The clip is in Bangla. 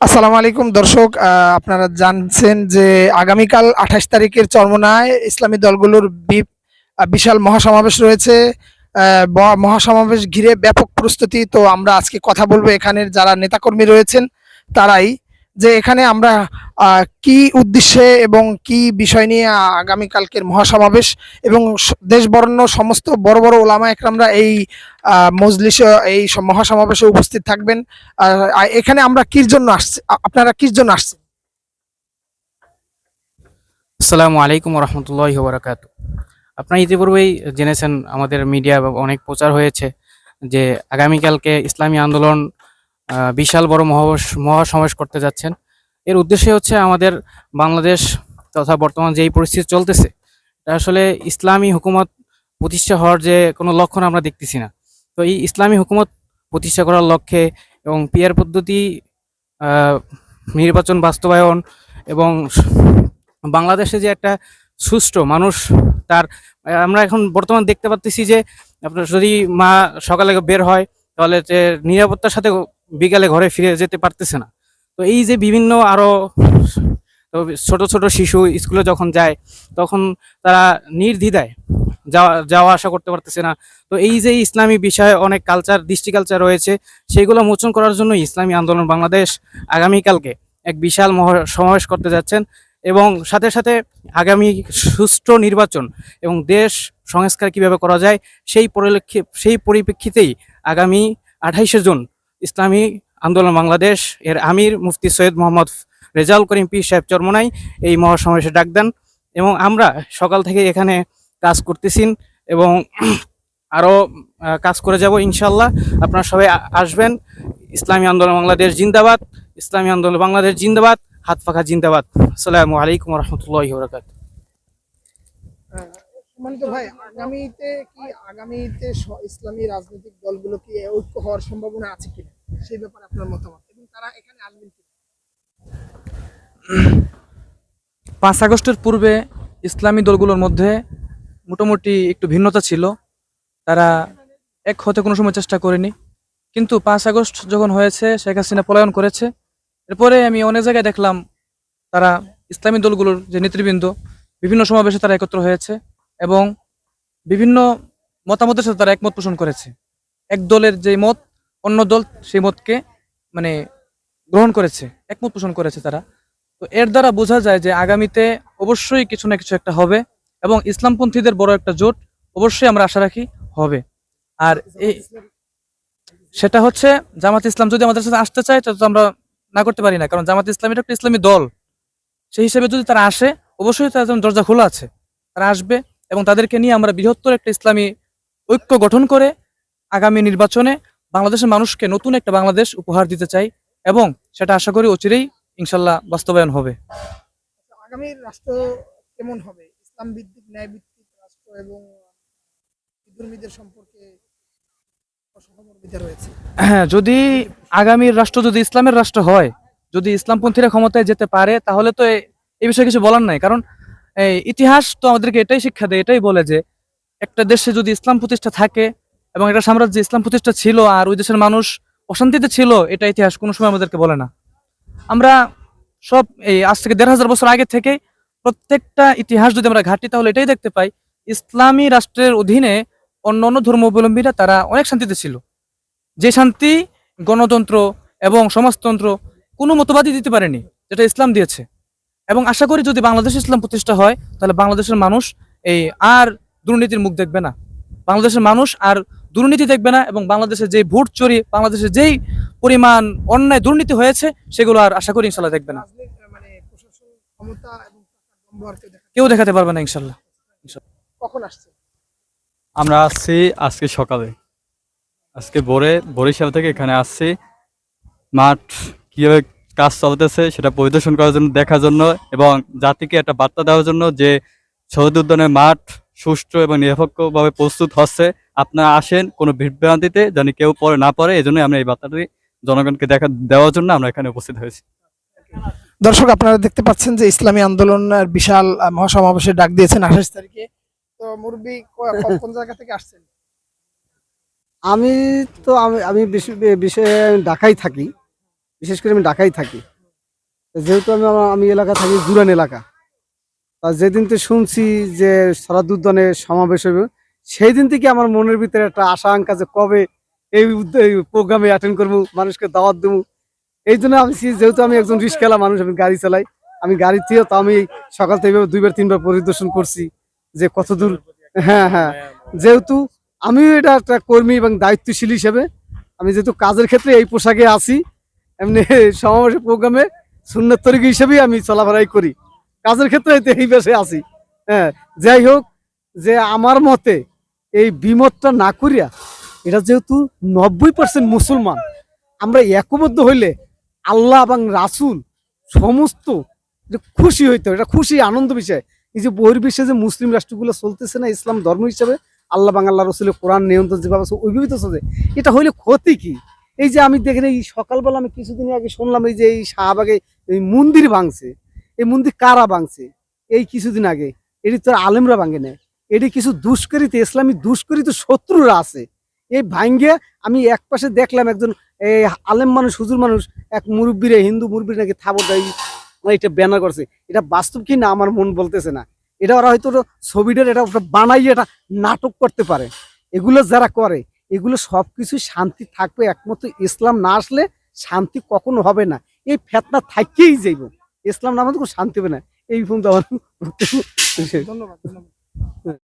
আসসালামু আলাইকুম দর্শক আপনারা জানছেন যে আগামীকাল আঠাশ তারিখের চরমনায় ইসলামী দলগুলোর বিশাল মহাসমাবেশ রয়েছে। মহাসমাবেশ ঘিরে ব্যাপক প্রস্তুতি। তো আমরা আজকে কথা বলব এখানের যারা নেতাকর্মী রয়েছেন, তারাই। যে এখানে আমরা কি উদ্দেশ্যে এবং কি বিষয় নিয়ে আগামীকালকের মহাসমাবেশ এবং স- দেশ বরণ্য সমস্ত বড় বড় ওলামা একরামরা এই মজলিস, এই মহাসমাবেশে উপস্থিত থাকবেন। এখানে আমরা কির জন্য আসছি? আপনারা কির জন্য আসছেন? আসসালামু আলাইকুম রহমতুল্লাহ বারাকাতু আপনারা ইতিপূর্বেই জেনেছেন, আমাদের মিডিয়া অনেক প্রচার হয়েছে যে আগামীকালকে ইসলামী আন্দোলন বিশাল বড় মহাসমাবেশ করতে যাচ্ছেন। এর উদ্দেশ্য হচ্ছে আমাদের বাংলাদেশ তথা বর্তমান যেই পরিস্থিতি চলতেছে, এটা আসলে ইসলামী হুকুমত প্রতিষ্ঠা হওয়ার যে কোনো লক্ষণ আমরা দেখতেছি না। তো এই ইসলামী হুকুমত প্রতিষ্ঠা করার লক্ষ্যে এবং পিয়ার পদ্ধতি নির্বাচন বাস্তবায়ন এবং বাংলাদেশে যে একটা সুষ্ঠু মানুষ তার, আমরা এখন বর্তমান দেখতে পাচ্ছি যে, আপনার যদি মা সকালে বের হয়, তাহলে যে নিরাপত্তার সাথে বিকালে ঘরে ফিরে যেতে পারতেছে না। তো এই যে বিভিন্ন আরও তো ছোট ছোট শিশু স্কুলে যখন যায়, তখন তারা নির্দ্বিধায় যাওয়া যাওয়া আসা করতে পারতেছে না। তো এই যে ইসলামী বিষয়ে অনেক কালচার দৃষ্টি কালচার রয়েছে, সেগুলো মোচন করার জন্য ইসলামী আন্দোলন বাংলাদেশ আগামীকালকে এক বিশাল মহা- সমাবেশ করতে যাচ্ছেন এবং সাথে সাথে আগামী সুষ্ঠু নির্বাচন এবং দেশ সংস্কার কীভাবে করা যায়, সেই পরিলক্ষে, সেই পরিপ্রেক্ষিতেই আগামী আঠাইশে জুন ইসলামী আন্দোলন বাংলাদেশ এর আমির মুফতি সৈয়দ মোহাম্মদ রেজাউল করিম পি সাহেব চরমনাই এই মহাসমাবেশে ডাক দেন এবং আমরা সকাল থেকে এখানে কাজ করতেছি এবং আরও কাজ করে যাব ইনশাল্লাহ আপনারা সবাই আসবেন। ইসলামী আন্দোলন বাংলাদেশ জিন্দাবাদ। ইসলামী আন্দোলন বাংলাদেশ জিন্দাবাদ। হাত পাখা জিন্দাবাদ। আসসালামু আলাইকুম রহমতুল্লাহ বরকাত সম্মানিত ভাই, আগামীতে কি, আগামীতে ইসলামী রাজনৈতিক দলগুলো কি ঐক্য হওয়ার সম্ভাবনা আছে কিনা? সেই ব্যাপারে আপনার মতামত। এবং তারা এখানে আসবেন কি পাঁচ আগস্টের পূর্বে ইসলামী দলগুলোর মধ্যে মোটামুটি একটু ভিন্নতা ছিল। তারা এক হতে কোনো সময় চেষ্টা করেনি। কিন্তু পাঁচ আগস্ট যখন হয়েছে, শেখ হাসিনা পলায়ন করেছে। এরপরে আমি অনেক জায়গায় দেখলাম তারা ইসলামী দলগুলোর যে নেতৃবৃন্দ, বিভিন্ন সমাবেশে তারা একত্র হয়েছে। এবং বিভিন্ন মতামতের সাথে তারা একমত পোষণ করেছে। এক দলের যে মত, অন্য দল সেই মতকে মানে গ্রহণ করেছে, একমত পোষণ করেছে তারা। তো এর দ্বারা বোঝা যায় যে আগামীতে অবশ্যই কিছু না কিছু একটা হবে এবং ইসলামপন্থীদের বড় একটা জোট অবশ্যই আমরা আশা রাখি হবে। আর এই সেটা হচ্ছে জামাত ইসলাম যদি আমাদের সাথে আসতে চায় তা আমরা না করতে পারি না। কারণ জামাত ইসলাম এটা একটা ইসলামী দল। সেই হিসেবে যদি তারা আসে, অবশ্যই তাদের দরজা খোলা আছে। তারা আসবে এবং তাদেরকে নিয়ে আমরা বৃহত্তর একটা ইসলামী ঐক্য গঠন করে আগামী নির্বাচনে বাংলাদেশের মানুষকে নতুন একটা বাংলাদেশ উপহার দিতে চাই এবং সেটা আশা করি অচিরেই ইনশাল্লাহ বাস্তবায়ন হবে। আগামীর রাষ্ট্র কেমন হবে? ইসলাম ভিত্তিক ন্যায় ভিত্তিক রাষ্ট্র এবং সম্পর্কে হ্যাঁ যদি আগামীর রাষ্ট্র যদি ইসলামের রাষ্ট্র হয় যদি ইসলামপন্থীরা ক্ষমতায় যেতে পারে তাহলে তো এই বিষয়ে কিছু বলার নাই। কারণ এই ইতিহাস তো আমাদেরকে এটাই শিক্ষা দেয়, এটাই বলে যে একটা দেশে যদি ইসলাম প্রতিষ্ঠা থাকে এবং একটা সাম্রাজ্য ইসলাম প্রতিষ্ঠা ছিল আর ওই দেশের মানুষ অশান্তিতে ছিল, এটা ইতিহাস কোনো সময় আমাদেরকে বলে না। আমরা সব এই আজ থেকে দেড় হাজার বছর আগে থেকে প্রত্যেকটা ইতিহাস যদি আমরা ঘাটি, তাহলে এটাই দেখতে পাই, ইসলামী রাষ্ট্রের অধীনে অন্য অন্য ধর্মাবলম্বীরা তারা অনেক শান্তিতে ছিল। যে শান্তি গণতন্ত্র এবং সমাজতন্ত্র কোনো মতবাদই দিতে পারেনি, যেটা ইসলাম দিয়েছে। এবং আশা করি যদি বাংলাদেশ ইসলাম প্রতিষ্ঠা হয় তাহলে বাংলাদেশের মানুষ এই আর দুর্নীতির মুখ দেখবে না। বাংলাদেশের মানুষ আর দুর্নীতি দেখবে না এবং বাংলাদেশে যে ভোট চুরি বাংলাদেশে যেই পরিমাণ অন্যায় দুর্নীতি হয়েছে সেগুলো আর আশা করি ইনশাল্লাহ দেখবে না। মানে প্রশাসন ক্ষমতা এবং টাকার দম্ভ আর কেউ কেউ দেখাতে পারবে না ইনশাল্লাহ। কখন আসছে? আমরা আসছি আজকে সকালে। আজকে ভোরে বরিশাল থেকে এখানে আসছি। মাঠ কীভাবে কাজ চলতেছে সেটা পরিদর্শন করার জন্য দেখার জন্য এবং জাতিকে একটা বার্তা দেওয়ার জন্য যে শহীদ উদ্যানের মাঠ সুষ্ঠু এবং নিরপেক্ষভাবে প্রস্তুত হচ্ছে। আপনারা আসেন কোনো বিভ্রান্তিতে যেন কেউ পরে না পড়ে এই জন্যই আমরা এই বার্তাটি জনগণকে দেখা দেওয়ার জন্য আমরা এখানে উপস্থিত হয়েছি। দর্শক আপনারা দেখতে পাচ্ছেন যে ইসলামী আন্দোলনের বিশাল মহাসমাবেশে ডাক দিয়েছেন আঠাশ তারিখে। তো মুরব্বী কোন জায়গা থেকে আসছেন? আমি তো আমি আমি বিশেষ- বিশেষ ঢাকায় থাকি। বিশেষ করে আমি ঢাকায় থাকি। যেহেতু আমি আমি এলাকা থাকি, জুরান এলাকা। তা যেদিন তো শুনছি যে সরাদুদ্দানে সমাবেশ হবে সেই দিন থেকে আমার মনের ভিতরে একটা আশা আঙ্কা যে কবে এই প্রোগ্রামে অ্যাটেন্ড করব, মানুষকে দাওয়াত দেবো। এই জন্য আমি যেহেতু আমি একজন রিস্কেলা মানুষ, আমি গাড়ি চালাই। আমি গাড়িতেও তো আমি সকাল থেকে দুইবার, তিনবার পরিদর্শন করছি যে কত দূর হ্যাঁ হ্যাঁ। যেহেতু আমিও এটা একটা কর্মী এবং দায়িত্বশীল হিসেবে, আমি যেহেতু কাজের ক্ষেত্রে এই পোশাকে আছি এমনি সমাবেশের প্রোগ্রামে সুন্নত তরিক হিসেবেই আমি চলাফেরাই করি। কাজের ক্ষেত্রে এই বেশে আছি। হ্যাঁ যাই হোক, যে আমার মতে এই বিমতটা না করিয়া, এটা যেহেতু নব্বই পার্সেন্ট মুসলমান, আমরা একবদ্ধ হইলে আল্লাহ এবং রাসুল সমস্ত খুশি হইতে এটা খুশি আনন্দ বিষয়। এই যে বহির্বিশ্বে যে মুসলিম রাষ্ট্রগুলো চলতেছে না, ইসলাম ধর্ম হিসাবে, আল্লাহ বাংলা রসুলের কোরআন নিয়ন্ত্রণ যেভাবে ওইভাবেই তো চলছে। এটা হইলে ক্ষতি কি? এই যে আমি দেখেন, এই সকালবেলা আমি কিছুদিন আগে শুনলাম, এই যে এই শাহবাগে এই মন্দির ভাঙছে। এই মন্দির কারা ভাঙছে? এই কিছুদিন আগে। এটি তো আলেমরা ভাঙে নেয় এটি কিছু দুষ্করিত ইসলামী দুষ্করিত শত্রুরা আছে। এই ভাঙ্গে আমি এক পাশে দেখলাম একজন, এই আলেম মানুষ, হুজুর মানুষ, এক মুরব্বীরে, হিন্দু মুরব্বীর নাকি থাবর দেয় এটা ব্যানার করছে। এটা বাস্তব কি না আমার মন বলতেছে না। এটা ওরা হয়তো ছবিটার, এটা ওটা বানাইয়ে এটা নাটক করতে পারে। এগুলো যারা করে এগুলো সব কিছু শান্তি থাকবে একমাত্র ইসলাম না আসলে শান্তি কখনো হবে না। এই ফেতনা থাকিয়েই যাইব। ইসলাম না আমাদের কোনো শান্তি হবে না। এই পর্যন্ত আমার বক্তব্য ধন্যবাদ ধন্যবাদ।